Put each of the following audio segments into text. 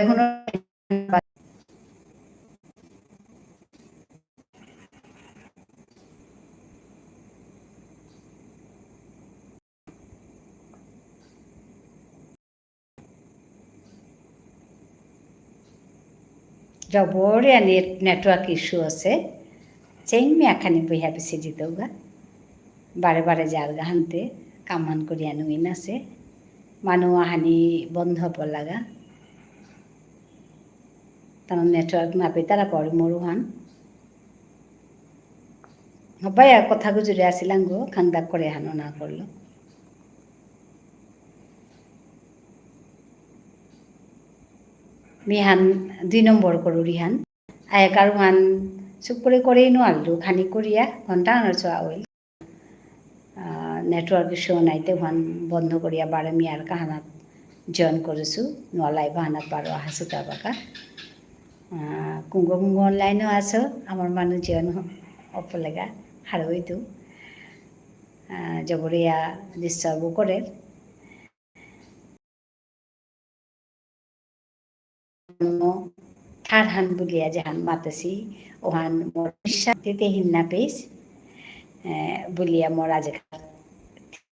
এখনও জবরে net network issue আছে। চেইন মিয়াখানি বইয়া বেশি দিতেও গা বারে বারে যার গাহানতে কামান করিয়া নুইন আছে। মানুহ আহানি বন্ধ পলাগা তার নেটওয়ার্ক নাপে তারা পরে মরুহান হবাই আর কথা গুজরে আসিলাম গো খান্দা করে হানো না করল মিহান দুই নম্বৰ কৰোঁ ৰিহান আয়েক আৰু হান চুপ কৰি কৰেই নোৱাৰিলোঁ, খানি কৰিয়া, ঘণ্টা আনার চোৱা হইল নেটওয়ার্ক ইস্যু নাইতে হান বন্ধ করিয়া বারে মিয়ার কাহানাত জয়েন করেছোঁ নলাই বাহানাত বারো আহাছো তাৰ বাকা কুঙ্গ কুঙ্গ অনলাইনও আছো আমার মানুষ জয়েন অপলেগা হারইতো জবরিয়া ডিস্টার্বও করে ঠার হান বুলিয়া জাহান মাতেছি। ওহান মোর বিশ্বাস দিতে হিন্না পেস বুলিয়া মোর আজিকার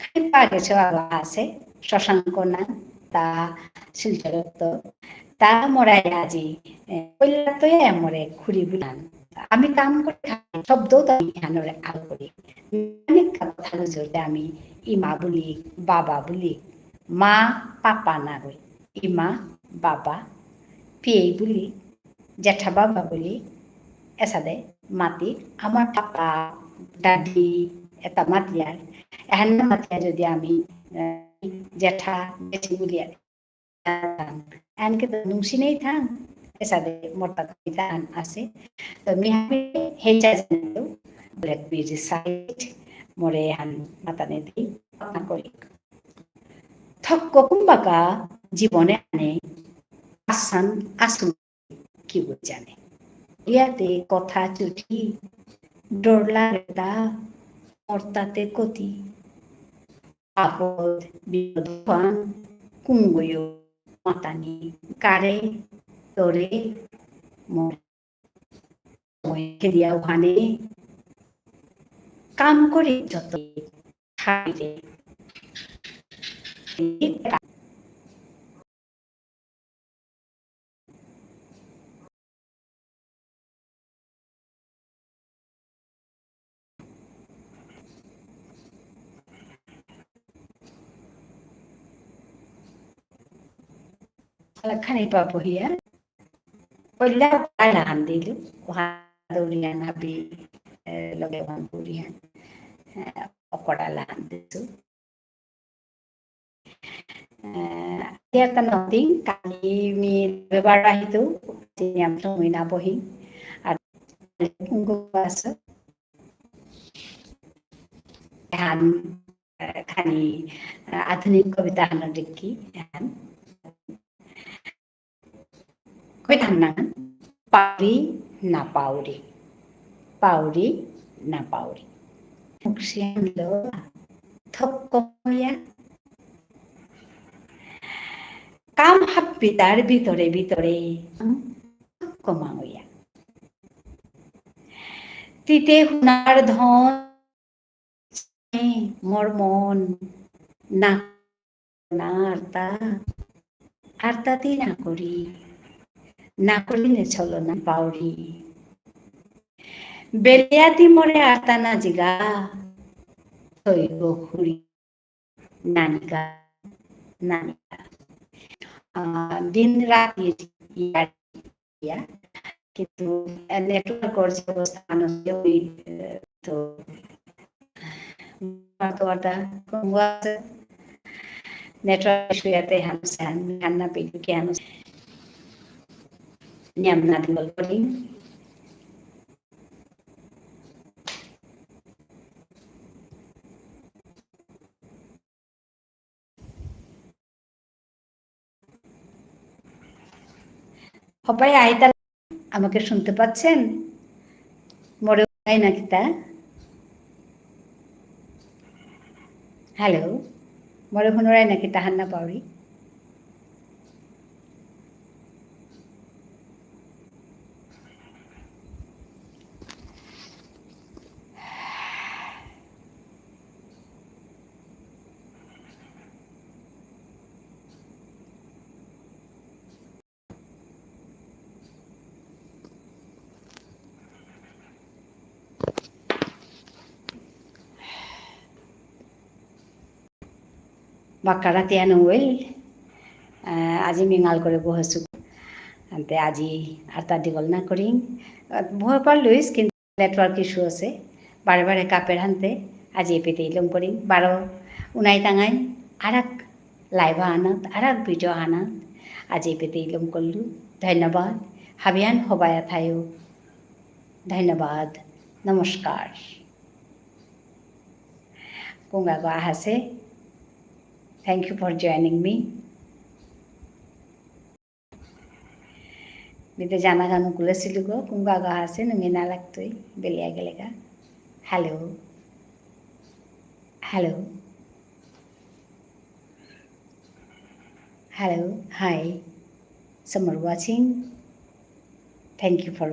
খাই পা গেছে আছে শশাঙ্ক না তা তা মরাই আজি কইলা তো মরে বুলান আমি কাম করে শব্দ আমি করি। অনেক কথা জোরতে আমি ইমা বুলি, বাবা বুলি, মা, পাপা না ইমা, বাবা পিয়ে বুলি জেঠা বাবা বুলি এসাদে মাতি আমার পাপা, দাদি, এটা মাতিয়ার এহান মাতিয়া যদি আমি জেঠা বেশি বুলি এনকে তো এসাদে আছে। তো সাইট মরে মাতানে দি করি থক্ক কুম্বাকা জীবনে আনে। আসান আসুন কি জানে? ইয়াতে কথা চুটি ডরলা রেতা মর্তাতে কতি। আপদ বিপদান কুঙ্গয় মাতানি। কারে তোরে দিয়া ওখানে কাম করে যত খাইরে খানি পাবো হিয়া পইলা লাহান দিলো দৌৰিয়ান হাবি লগে ভান কৰিয়ান অকৰা লাহান দিছো kali mi beberapa itu yang semua nabohi ada tunggu bahasa han kani আধুনিক কবিতা দেখি হান হান পাউরি না পাউরি পাউরি না থক্কময়া কাম তার ভিতরে ভিতরে তিতে হুনার ধন মোর মন না না আর্তা আর্তাতে না করি না করিলে চলো না পাউরি বেলিয়াতি মরে আর্তা না জিগা, থইব খুরি নানিকা নানিকা। দিন রাত ইয়া কিন্তু নেটওয়ার্ক অবস্থা মানুষ তো Marta kung was network issue ate hamsan hanna nyam na dimbal pori সবাই আইতার আমাকে শুনতে পাচ্ছেন মরে নাকি তা Hello, Moro Honorai nakita Hanna Pauri. Bakkara tiyan wel আজি মিঙাল করে বহেছো। আনতে আজি আর তা দীঘল না করি। বহে পার লুইস কিন্তু নেটওয়ার্ক ইস্যু আছে। বারে বারে কাপের হানতে আজি পেতে ইলম করি। বারো উনাই তাঙাই আর এক লাইভা আনাত আর এক ভিডিও আনাত আজি পেতে ইলম করলু ধন্যবাদ। হাবিয়ান হবায়া থায়ো ধন্যবাদ। নমস্কার কুঙ্গাগো আহাসে Thank you for joining me. বিতে জানা গানো কুলেছিলো গো কুঙ্গা গা আছে নুঙে না লাগতোই বেলিয়া গেলে গা hello hello hello hi some are watching thank you for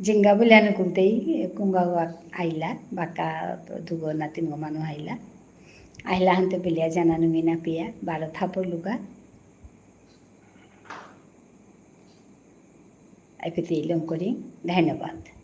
ಜಿಂಗ ಬುಲ್ಯಾನು ಕುಂತೈ ಕುಂಗಾಗು ಆಯ್ಲ ಬಕ್ಕ ದುಗೋ ನಾ ತಿನ್ಗೋ ಮನು ಆಯ್ಲ ಆಯ್ಲ ಅಂತ ಬಿಲಿಯ ಜನಾನು ಮೀನಾ ಪಿಯ ಬಾಲ ಥಾಪರ್ ಲುಗಾ ಐಪಿತಿ ಲಂಕೊಲಿ ಧನ್ಯವಾದ